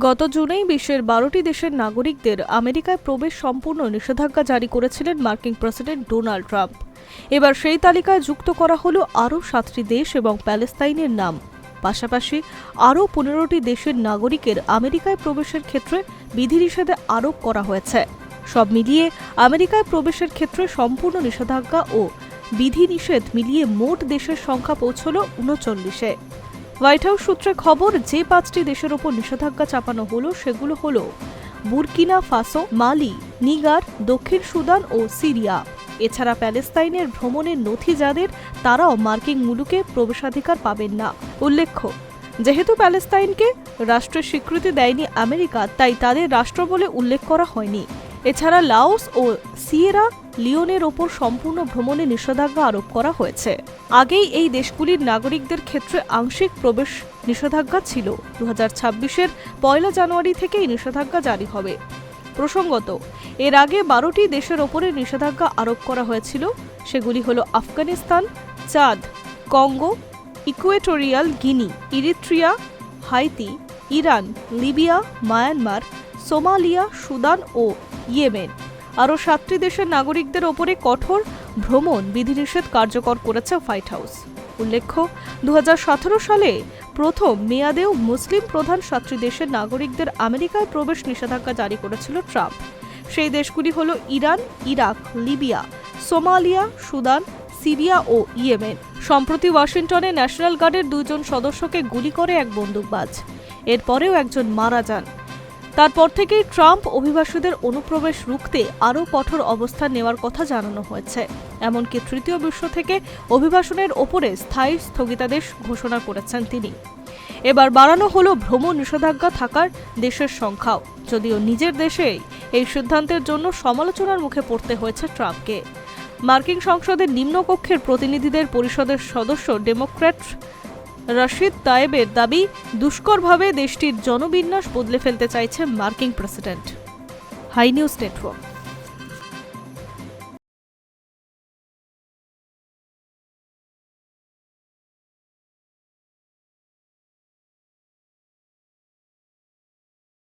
গত জুনেই বিশ্বের বারোটি দেশের নাগরিকদের আমেরিকায় প্রবেশ সম্পূর্ণ নিষেধাজ্ঞা জারি করেছিলেন মার্কিন প্রেসিডেন্ট ডোনাল্ড ট্রাম্প। এবার সেই তালিকায় যুক্ত করা হলো আরও সাতটি দেশ এবং প্যালেস্তাইনের নাম। পাশাপাশি আরও পনেরোটি দেশের নাগরিকের আমেরিকায় প্রবেশের ক্ষেত্রে বিধিনিষেধে আরোপ করা হয়েছে। সব মিলিয়ে আমেরিকায় প্রবেশের ক্ষেত্রে সম্পূর্ণ নিষেধাজ্ঞা ও বিধিনিষেধ মিলিয়ে মোট দেশের সংখ্যা পৌঁছল উনচল্লিশে। হোয়াইট হাউস সূত্রে খবর, যে পাঁচটি দেশের ওপর নিষেধাজ্ঞা চাপানো হলো, সেগুলো হলো বুরকিনা ফাসো, মালি, নিগার, দক্ষিণ সুদান ও সিরিয়া। এছাড়া প্যালেস্তাইনের ভ্রমণের নথি যাদের, তারাও মার্কিন মুলুকে প্রবেশাধিকার পাবেন না। উল্লেখ্য, যেহেতু প্যালেস্তাইনকে রাষ্ট্রের স্বীকৃতি দেয়নি আমেরিকা, তাই তাদের রাষ্ট্র বলে উল্লেখ করা হয়নি। এছাড়া লাওস ও সিয়েরা লিওনের ওপর সম্পূর্ণ ভ্রমণে নিষেধাজ্ঞা আরোপ করা হয়েছে। আগেই এই দেশগুলির নাগরিকদের ক্ষেত্রে আংশিক প্রবেশ নিষেধাজ্ঞা ছিল। দু হাজার ছাব্বিশের পয়লা জানুয়ারি থেকে এই নিষেধাজ্ঞা জারি হবে। প্রসঙ্গত, এর আগে বারোটি দেশের ওপরে নিষেধাজ্ঞা আরোপ করা হয়েছিল। সেগুলি হল Afghanistan, Chad, Congo, Equatorial Guinea, Eritrea, Haiti, Iran, Libya, Myanmar Somalia, Sudan ও ইয়েমেন। আরও সাতটি দেশের নাগরিকদের ওপরে কঠোর ভ্রমণ বিধিনিষেধ কার্যকর করেছে হোয়াইট হাউস। উল্লেখ্য দু হাজার সতেরো সালে প্রথম মেয়াদেও মুসলিম প্রধান সাতটি দেশের নাগরিকদের আমেরিকায় প্রবেশ নিষেধাজ্ঞা জারি করেছিল ট্রাম্প। সেই দেশগুলি হল Iran, Iraq, Libya, Somalia, Sudan, Syria ও ইয়েমেন। সম্প্রতি ওয়াশিংটনে ন্যাশনাল গার্ডের দুজন সদস্যকে গুলি করে এক বন্দুকবাজ। এরপরেও একজন মারা যান। তারপর থেকেই ট্রাম্প অভিবাসীদের অনুপ্রবেশ রুখতে আরও কঠোর অবস্থান নেওয়ার কথা জানানো হয়েছে। এমনকি তৃতীয় বিশ্ব থেকে অভিবাসনের ওপরে স্থায়ী স্থগিতাদেশ ঘোষণা করেছেন তিনি। এবার বাড়ানো হলো ভ্রমণ নিষেধাজ্ঞা থাকার দেশের সংখ্যাও। যদিও নিজের দেশেই এই সিদ্ধান্তের জন্য সমালোচনার মুখে পড়তে হয়েছে ট্রাম্পকে। মার্কিন সংসদের নিম্নকক্ষের প্রতিনিধিদের পরিষদের সদস্য ডেমোক্র্যাট রশিদ তায়েবের দাবি দুষ্করভাবে দেশটির জনবিন্যাস বদলে ফেলতে চাইছে মার্কিন প্রেসিডেন্ট। High news network.